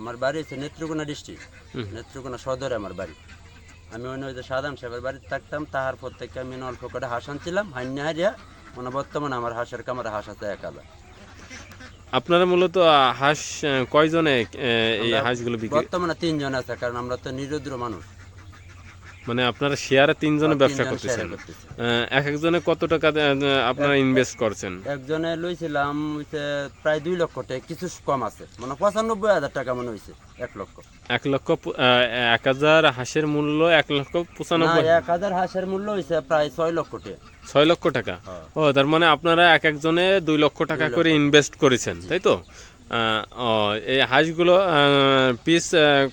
আমার বাড়ি হচ্ছে নেত্রকোনা ডিস্ট্রিক্ট নেত্রকোনা সদরে আমার বাড়ি। আমি অন্য ওই যে সাদাম সাহেবের বাড়িতে থাকতাম তাহার পর থেকে আমি অল্প করে হাঁস আনছিলাম হান্যা হারিয়া মানে বর্তমানে আমার হাঁসের কামারে হাঁস আছে এক হাজার আপনারা মূলত হাঁস কয়জনে এই হাঁসগুলো বিক্রি বর্তমানে তিনজন আছে কারণ আমরা তো নিরুদ্র মানুষ। মানে আপনারা শেয়ারে তিনজনে ব্যবসা করতেছেন। এক একজনে কত টাকা আপনারা ইনভেস্ট করছেন? একজনে লইছিলাম হইছে প্রায় দুই লক্ষ টাকা কিছু কম আছে। মানে পঁচানব্বই হাজার টাকা মনে হয়েছে এক লক্ষ। এক লক্ষ এক হাজার হাঁসের মূল্য এক লক্ষ পঁচানব্বই এক হাজার হাঁসের মূল্য হয়েছে প্রায় ছয় লক্ষ টাকা। ছয় লক্ষ টাকা? হ্যাঁ। ও তার মানে আপনারা এক একজনে দুই লক্ষ টাকা করে ইনভেস্ট করেছেন তাই তো? ও এই হাঁসগুলো পিস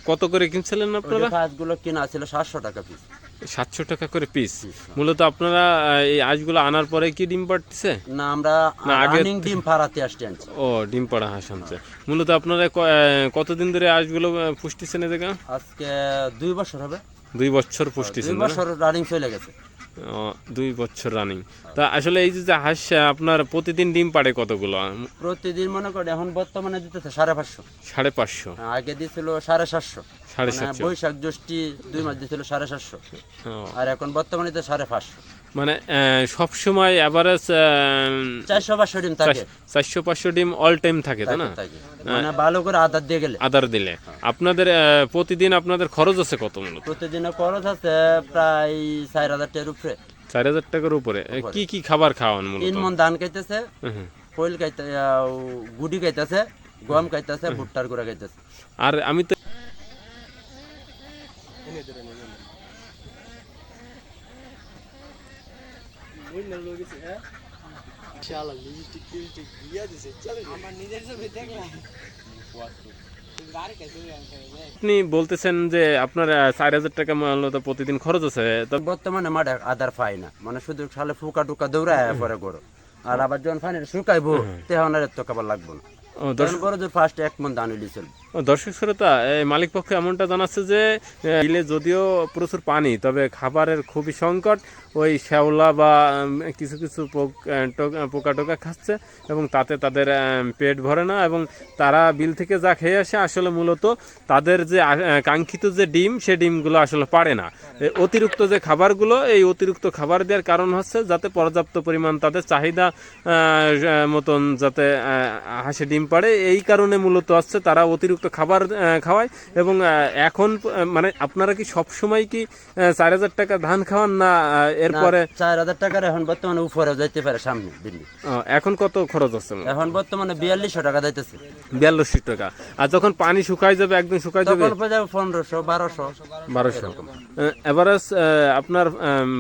কত করে কিনছিলেন আপনারা? হাঁসগুলো কিনা ছিল সাতশো টাকা পিস সাতশো টাকা করে পিস মূলত আপনারা এই হাঁসগুলো আনার পরে কি ডিম পাড়তেছে? না আমরা আগে- ডিম ফাড়াতে আসতে ও ডিম পাড়া হাঁস আনছে। মূলত আপনারা কতদিন ধরে হাঁসগুলো আহ, পুষতেছেন এ জায়গা আজকে দুই বছর হবে। দুই বছর দুই পুষতেছেন না? বছর রানিং চলে গেছে। দুই বছর রানিং তা আসলে এই যে হাঁস আপনার প্রতিদিন ডিম পাড়ে কতগুলো? প্রতিদিন মনে করি এখন বর্তমানে দিতেছে সাড়ে পাঁচশো। সাড়ে পাঁচশো? আগে দিছিল সাড়ে সাতশো। সাড়ে মানে সাতশো। বৈশাখ জ্যৈষ্ঠী দুই মাস দিছিল সাড়ে সাতশো। আর এখন বর্তমানে দিতে সাড়ে পাঁচশো। মানে সব সময় অ্যাভারেজ চারশো পাঁচশো ডিম থাকে। চারশো পাঁচশো ডিম অল টাইম থাকে তাই না? মানে ভালো করে আদার দিয়ে গেলে। আদার দিলে। আপনাদের প্রতিদিন আপনাদের খরচ আছে কত মূলত? প্রতিদিন খরচ আছে প্রায় চার হাজার টাকার উপরে। চার হাজার টাকার উপরে। কি কি খাবার খাওয়ান মূলত? তিন মন ধান খাইতেছে হুম। কোয়েল খাইতে গুডি খাইতেছে গম খাইতেছে ভুট্টার গুঁড়া খাইতেছে। আর আমি তো আপনি বলতেছেন যে আপনার চার হাজার টাকা মূলত প্রতিদিন খরচ আছে তো বর্তমানে মাঠে আদার পাই না। মানে শুধু খালে ফুকা টুকা দৌড়ায় পরে গরু। আর আবার যখন ফানি শুকাইবো তেহন আর এত খাবার লাগবো না। ও, বড় যে ফার্স্ট এক মন হইলে চলবে। দর্শক শ্রোতা মালিক পক্ষ এমনটা জানাচ্ছে যে বিলে যদিও প্রচুর পানি, তবে খাবারের খুবই সংকট। ওই শ্যাওলা বা কিছু কিছু পোক- টোকা খাচ্ছে এবং তাতে তাদের পেট ভরে না এবং তারা বিল থেকে যা খেয়ে আসে আসলে মূলত তাদের যে কাঙ্ক্ষিত যে ডিম, সে ডিমগুলো আসলে পারে না। অতিরিক্ত যে খাবারগুলো, এই অতিরিক্ত খাবার দেওয়ার কারণ হচ্ছে যাতে পর্যাপ্ত পরিমাণ তাদের চাহিদা মতন যাতে হাঁসে ডিম পাড়ে, এই কারণে মূলত হচ্ছে তারা অতিরিক্ত খাবার আহ, খাওয়ায় এবং এখন মানে আপনারা কি সব সময় কি চার হাজার টাকা ধান খাওয়ান না এরপরে? চার হাজার টাকার এখন বর্তমানে উপরে যাইতে পারে সামনে দিল্লি। এখন কত খরচ হচ্ছে এখন বর্তমানে বিয়াল্লিশশো টাকা যাইতেছে। বিয়াল্লিশ টাকা। আর যখন পানি শুকাই যাবে একদম শুকাই যাবে? পনেরোশো বারোশো বারোশো। এভারেজ আপনার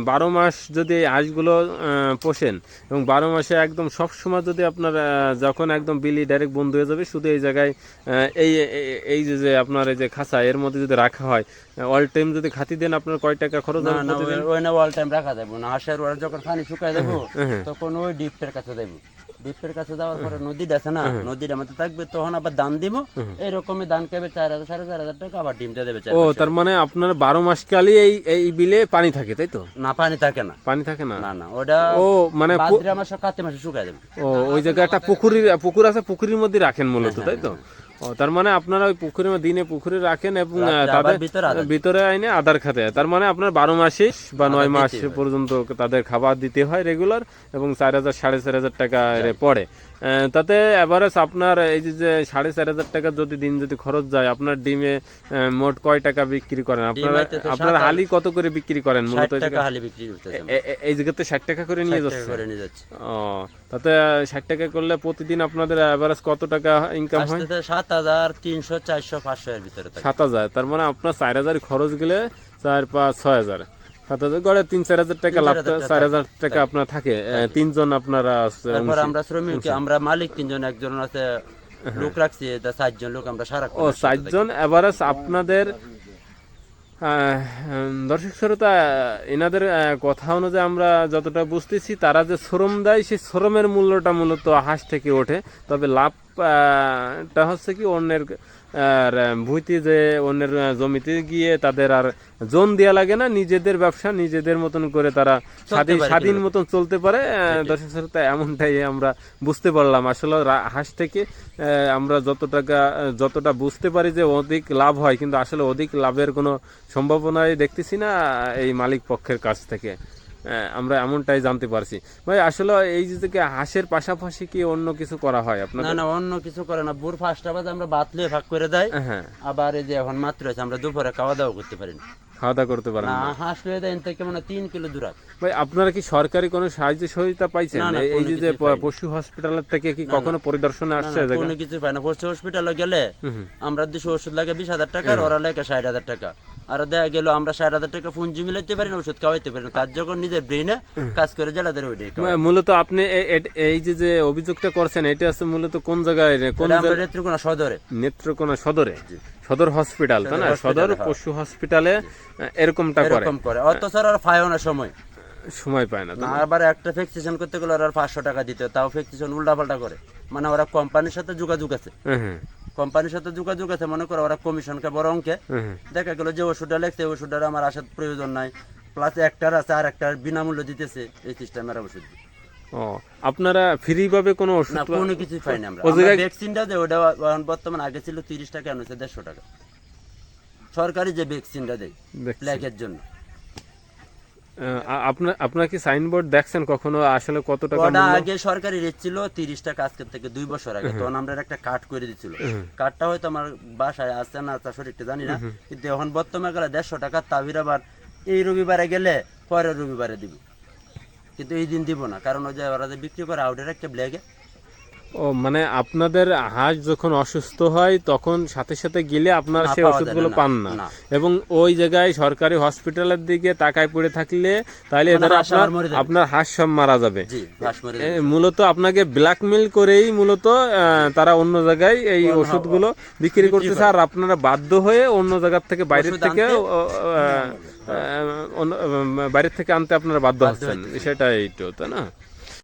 বারো মাস যদি হাঁসগুলো পোষেন এবং বারো মাসে একদম সব সময় যদি আপনার যখন একদম বিলি ডাইরেক্ট বন্ধ হয়ে যাবে শুধু এই জায়গায় এই এই- যে যে আপনার এই যে খাঁচা এর মধ্যে যদি রাখা হয় অল টাইম যদি খাতি দেন আপনার কয় টাকা খরচ হবে না প্রতিদিন? ওই- না অল টাইম রাখা যাবে না। হাঁসের ওরা যখন পানি শুকাই দেবো তখন ওই ডিপের কাছে দেবো ডিপের কাছে যাওয়ার পরে নদীটা আছে না নদীটা মধ্যে থাকবে তখন আবার দান দিব। এইরকমই দান খাবে চার হাজার সাড়ে চার হাজার টাকা আবার ডিমটা দেবে ও তার মানে আপনার বারো মাস কালই এই এই বিলে পানি থাকে তাই তো? না পানি থাকে না। পানি থাকে না? না না ওটা ও মানে মাসে কাতে মাসে শুকাই দেবে ও ওই জায়গায় একটা পুকুরির পুকুর আছে পুকুরের মধ্যে রাখেন মূলত তাই তো? ও তার মানে আপনারা ওই পুকুরে দিনে পুকুরে রাখেন এবং তাদের ভিতরে আইনে আধার খাতে তার মানে আপনার বারো মাসে বা নয় মাস পর্যন্ত তাদের খাবার দিতে হয় রেগুলার এবং চার হাজার সাড়ে চার হাজার টাকা এর পড়ে। তাতে এভারেজ আপনার এই যে যে সাড়ে চার হাজার টাকা যদি দিন যদি খরচ যায় আপনার ডিমে মোট কয় টাকা বিক্রি করেন? আপনারা আপনার হালি কত করে বিক্রি করেন মূলত এই জায়গাতে ষাট টাকা করে নিয়ে যাচ্ছে টাকা করে নিয়ে যাচ্ছে। ও তাতে ষাট টাকা করলে প্রতিদিন আপনাদের অ্যাভারেজ কত টাকা ইনকাম হয়? সাত হাজার তিনশো চারশো পাঁচশো এর ভিতরে সাত হাজার তার মানে আপনার চার হাজার খরচ গেলে চার পাঁচ ছয় হাজার। গড়ে তিন চার হাজার টাকা লাভ চার হাজার টাকা আপনার থাকে। তিনজন আপনারা তারপর আমরা শ্রমিক আমরা মালিক তিনজন একজন আছে লোক রাখছি চারজন লোক আমরা সারা ও চারজন এভারেজ আপনাদের দর্শক শ্রোতা এনাদের কথা অনুযায়ী আমরা যতটা বুঝতেছি তারা যে শ্রম দেয় সেই শ্রমের মূল্যটা মূলত হাঁস থেকে ওঠে। তবে লাভ আহ, হচ্ছে কি অন্যের আর ভুঁইতে যে অন্যের জমিতে গিয়ে তাদের আর জোন দেওয়া লাগে না নিজেদের ব্যবসা নিজেদের মতন করে তারা স্বাধীন স্বাধীন মতন চলতে পারে দর্শক শ্রোতা এমনটাই আমরা বুঝতে পারলাম। আসলে হাঁস থেকে আমরা যত টাকা যতটা বুঝতে পারি যে অধিক লাভ হয় কিন্তু আসলে অধিক লাভের কোনো সম্ভাবনাই দেখতেছি না এই মালিক পক্ষের কাছ থেকে। আমরা এমনটাই জানতে পারছি। ভাই আসলে এই যে থেকে হাঁসের পাশাপাশি কি অন্য কিছু করা হয় আপনার না না অন্য কিছু করে না। ভোর পাঁচটা বাজে আমরা ভাত লিয়ে ভাগ করে দেয়। হ্যাঁ আবার এই যে এখন মাত্র আছে আমরা দুপুরে খাওয়া দাওয়া করতে পারি না। খাওয়া দাওয়া করতে পারেন না হাঁস লিয়ে দেয় থেকে মানে তিন কিলো দূর ভাই আপনারা কি সরকারি কোনো সাহায্য সহযোগিতা পাইছেন? এই- যে। পশু হসপিটালের থেকে কি কখনো পরিদর্শনে আসছে? কোনো কিছু পাই না। পশু হসপিটালে গেলে আমরা দুশো ওষুধ লাগে বিশ হাজার টাকা আর ওরা লাগে ষাট হাজার টাকা। আর দেখা গেল আমরা ষাট হাজার টাকা পুঞ্জি মিলাইতে পারি না ওষুধ খাওয়াইতে পারি না। তার যখন নিজের ব্রেনে কাজ করে জেলাদের ওইটাই মূলত আপনি এই যে যে অভিযোগটা করছেন এটা আছে মূলত কোন জায়গায় কোন নেত্রকোনা সদরে। নেত্রকোনা সদরে? সদর হসপিটাল তাই না? সদর হ্যাঁ। পশু হসপিটালে এরকমটা করে। এরকম করে। অথচ আর পায়ও না সময়। সময় পায় না আবার একটা ফ্যাকসিশন করতে গেলে ওরা পাঁচশো টাকা দিতে তাও ফ্যাকসিশন উল্টা পাল্টা করে। মানে ওরা কোম্পানির সাথে যোগাযোগ আছে। হ্যাঁ হ্যাঁ। কোম্পানির সাথে যোগাযোগ আছে মনে করো ওরা কমিশনকে বড় অঙ্কে। দেখা গেল যে ওষুধটা লেগছে ওই ওষুধটার আমার আসার প্রয়োজন নাই। প্লাস একটার আছে আর একটার বিনামূল্য দিতেছে এই সিস্টেমের ওষুধ। ও আপনারা ফ্রি ভাবে কোনো ওষুধ না কোনো কিছুই পাই না আমরা ভ্যাকসিনটা যে ওটা বর্তমান আগে ছিল তিরিশ টাকা এখন হচ্ছে দেড়শো টাকা। সরকারি যে ভ্যাকসিনটা দেয়। প্লেগের জন্য। আপনার আপনার কি সাইনবোর্ড দেখছেন কখনো? আসলে কত টাকা? আগে সরকারি রেট ছিল তিরিশ টাকা আজকের থেকে দুই বছর আগে। তখন আমরা একটা কাঠ করে দিচ্ছিল কাঠটা হয়তো আমার বাসায় আছে না তা সঠিকটা জানি না। কিন্তু এখন বর্তমানে গেলে দেড়শো টাকা তাবির আবার এই রবিবারে গেলে পরের রবিবারে দিব। কিন্তু এই দিন দিব না। কারণ ওই যে ওরা যে বিক্রি করে আউটের একটা ব্ল্যাগে ও মানে আপনাদের হাঁস যখন অসুস্থ হয় তখন সাথে সাথে গেলে আপনারা সেই ওষুধগুলো পান না। এবং ওই জায়গায় সরকারি হসপিটালের দিকে তাকায় পড়ে থাকলে তাহলে মানে এদের আপনার। আপনার হাঁস সব মারা যাবে। মূলত আপনাকে ব্ল্যাকমেল করেই মূলত তারা অন্য জায়গায় এই ওষুধগুলো বিক্রি করতেছে। আর আপনারা বাধ্য হয়ে অন্য জায়গার থেকে বাইরের থেকে অন্য- বাইরের থেকে আনতে আপনারা বাধ্য হচ্ছেন। সেটাই তো তাই না?